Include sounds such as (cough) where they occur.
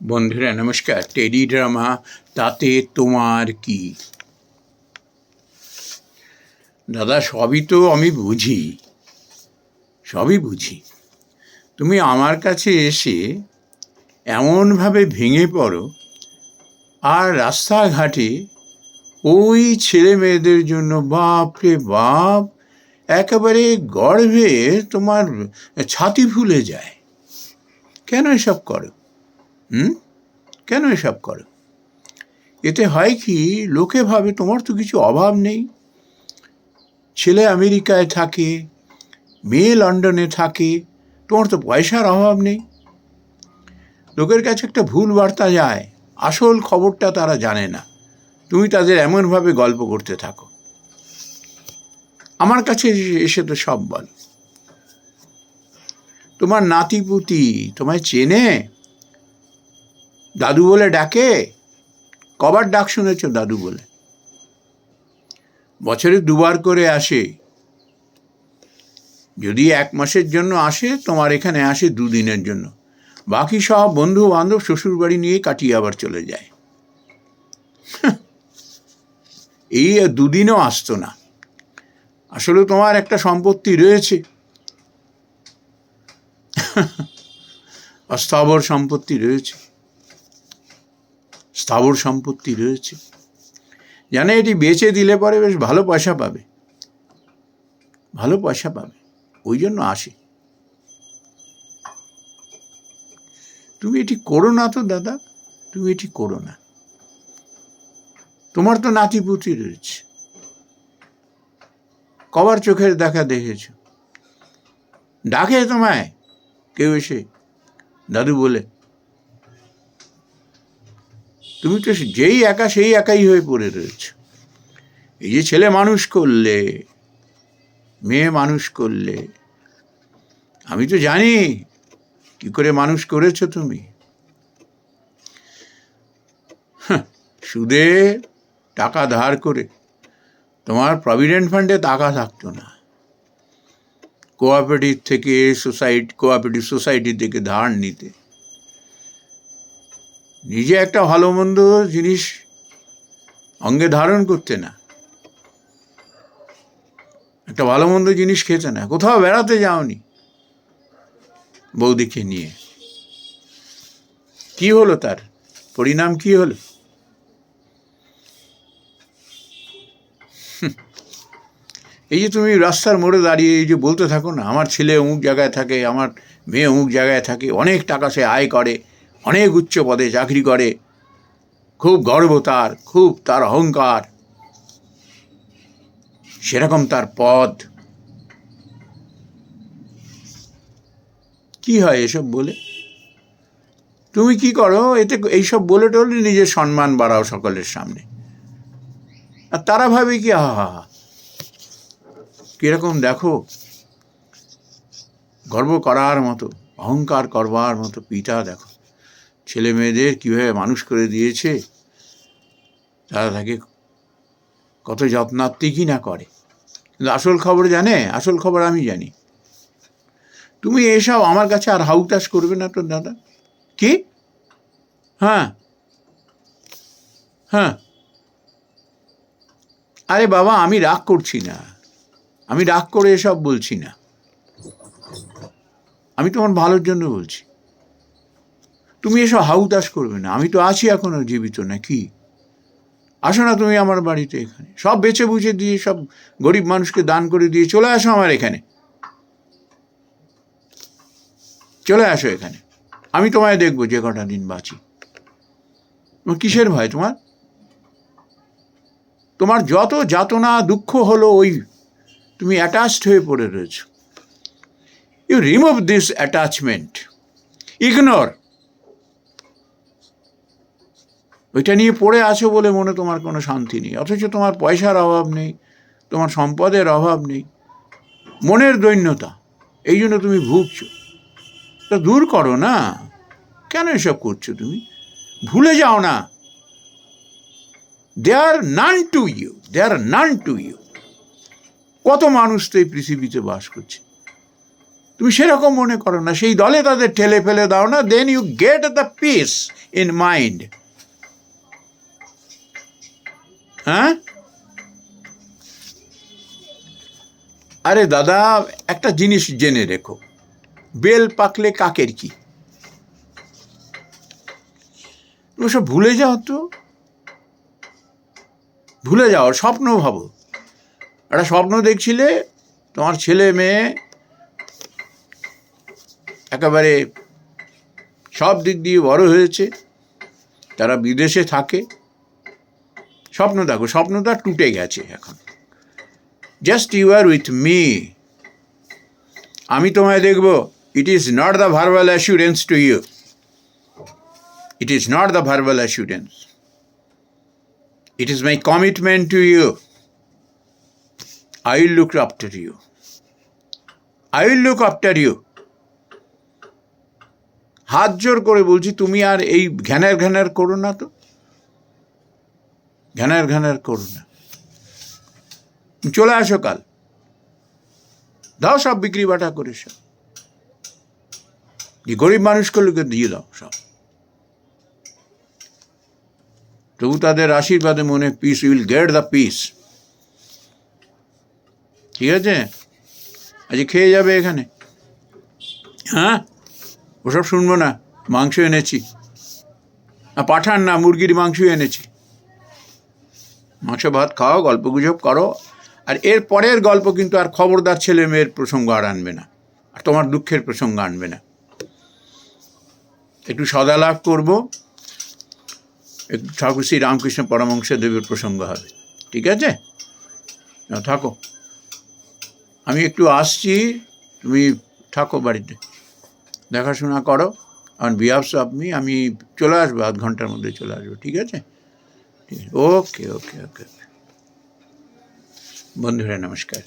বন্ধুরা, নমস্কার। Teddy drama, তাতে তোমার কি? দাদা, সবই তো আমি বুঝি। সবই বুঝি। তুমি আমার কাছে এসে এমনভাবে ভেঙে পড়ো আর রাস্তাঘাটে ওই ছেলে মেয়েদের জন্য বাপ রে বাপ একেবারে গর্ভে তোমার ছাতি ফুলে যায়। কেন এসব করো? হুম? কেন এসব করো? এতে হয় কি, লোকে ভাবে তোমার তো কিছু অভাব নেই। ছেলে আমেরিকায় থাকে, মেয়ে লন্ডনে থাকে, তোমার তো পয়সার অভাব নেই। লোকের কাছে একটা ভুল বার্তা যায়, আসল খবরটা তারা জানে না। তুমি তাদের এমনভাবে গল্প করতে থাকো। আমার কাছে এসে- তো সব বল। তোমার নাতিপুতি তোমায় চেনে? দাদু বলে ডাকে? কবার ডাক শুনেছ দাদু বলে? বছরে দুবার করে আসে। যদি এক মাসের জন্য আসে, তোমার এখানে আসে দুদিনের জন্য। বাকি সব বন্ধু বান্ধব শ্বশুর বাড়ি নিয়ে কাটিয়ে আবার চলে যায়। (laughs) এই দুদিনও আসতো না। আসলে তোমার একটা সম্পত্তি রয়েছে। (laughs) অস্থাবর সম্পত্তি রয়েছে। স্থাবর সম্পত্তি রয়েছে। জানে এটি বেচে দিলে পরে বেশ ভালো পয়সা পাবে। ভালো পয়সা পাবে। ওই জন্য আসে। তুমি এটি করো না তো, দাদা। তুমি এটি করো না। তোমার তো নাতিপুতি রয়েছে। কবার চোখের দেখা দেখেছ। ডাকে তোমায়। কেউ এসে দাদু বলে তুমি তো যেই একা, সেই একাই হয়ে পড়ে রয়েছে। এই যে ছেলে মানুষ করলে, মেয়ে মানুষ করলে, আমি তো জানি কি করে মানুষ করেছ তুমি। সুদে টাকা ধার করে তোমার প্রভিডেন্ট ফান্ডে টাকা থাকতো না। কোঅপারেটিভ থেকে সোসাইটি কোঅপারেটিভ সোসাইটি থেকে ধার নিতে। নিজে একটা ভালো মন্দ জিনিস অঙ্গে ধারণ করতে না। একটা ভালো মন্দ জিনিস খেতে না। কোথাও বেড়াতে যাওনি বৌদিকে নিয়ে। কি হলো তার? পরিণাম কি হলো। এই যে তুমি রাস্তার মোড়ে দাঁড়িয়ে এই যে বলতে থাকো না, আমার ছেলে অমুক জায়গায় থাকে, আমার মেয়ে অমুক জায়গায় থাকে, অনেক টাকা সে আয় করে অনেক উচ্চ পদে চাকরি করে। খুব গর্ব তার, খুব তার অহংকার। সেরকম তার পদ। কি হয় এসব বলে? তুমি কি করো? এতে এইসব বলে টলে নিজের সম্মান বাড়াও সকলের সামনে। আর তারা ভাবে কি হা হা কীরকম দেখো? গর্ব করার মতো, অহংকার করবার মতো পিতা দেখো। ছেলে মেয়েদের কীভাবে মানুষ করে দিয়েছে, তারা তাকে কত যত্নাত্মিকই না করে। কিন্তু আসল খবর জানে? আসল খবর আমি জানি। তুমি এসব আমার কাছে আর হাউতাস করবে না তো, দাদা। কি? হ্যাঁ। হ্যাঁ। আরে বাবা, আমি রাগ করছি না। আমি রাগ করে এসব বলছি না। আমি তোমার ভালোর জন্য বলছি। তুমি এসব হাউতাস করবে না। আমি তো আছি এখনও জীবিত নাকি? আসো না তুমি আমার বাড়িতে এখানে। সব বেছে বুঝে দিয়ে, সব গরিব মানুষকে দান করে দিয়ে চলে আসো আমার এখানে। চলে আসো এখানে। আমি তোমায় দেখব যে কটা দিন বাঁচি। কিসের ভয় তোমার? তোমার যত যাতনা, দুঃখ হলো ওই তুমি অ্যাটাচড হয়ে পড়ে রয়েছ। You remove this attachment ignore ওইটা নিয়ে পড়ে আছো বলে মনে তোমার কোনো শান্তি নেই। অথচ তোমার পয়সার অভাব নেই, তোমার সম্পদের অভাব নেই, মনের দৈন্যতা, এই জন্য তুমি ভুগছো। তা দূর করো না। কেন এসব করছ তুমি? ভুলে যাও না। They are none to you they are none to you কত মানুষ তো এই পৃথিবীতে বাস করছে। তুমি সেরকম মনে করো না, সেই দলে তাদের ঠেলে ফেলে দাও না then you get the peace in mind হ্যাঁ? আরে দাদা, একটা জিনিস জেনে রেখো। বেল পাকলে কাকের কি? তুমি সব ভুলে যাও তো। ভুলে যাও স্বপ্ন ভাবো। একটা স্বপ্ন দেখছিলে, তোমার ছেলে মেয়ে একেবারে সব দিক দিয়ে বড় হয়েছে তারা বিদেশে থাকে। স্বপ্ন দেখো স্বপ্নটা টুটে গেছে এখন। Just you are with me আমি তোমায় দেখব। It is not the verbal assurance to you it is not the verbal assurance it is my commitment to you I will look after you. I will look after you. হাত জোর করে বলছি, তুমি আর এই ঘ্যানার ঘ্যানার করো না তো। ঘ্যানার ঘ্যানার করো না চলে আসো কাল। দাও সব বিক্রি বাটা করে সব। যে গরিব মানুষগুলোকে দিয়ে দাও সব। তবু তাদের আশীর্বাদে মনে peace will get the peace ঠিক আছে? আজ খেয়ে যাবে এখানে। হ্যাঁ? ওসব শুনব না। মাংস এনেছি। না পাঠান না, মুরগির মাংস এনেছি। মাংস, ভাত খাও গল্প গুজব করো। আর এর পরের গল্প কিন্তু আর খবরদার ছেলে মেয়ের প্রসঙ্গ আর আনবে না। আর তোমার দুঃখের প্রসঙ্গ আনবে না। একটু সদালাভ করব। একটু ঠাকুর শ্রী রামকৃষ্ণ পরমংশ দেবের প্রসঙ্গ হবে। ঠিক আছে? থাকো। আমি একটু আসছি। তুমি থাকো বাড়িতে। দেখাশোনা করো। অন বিহাফস মি আমি চলে আসব, আধ ঘণ্টার মধ্যে চলে আসব। ঠিক আছে? ওকে ওকে ওকে বন্ধুরা নমস্কার।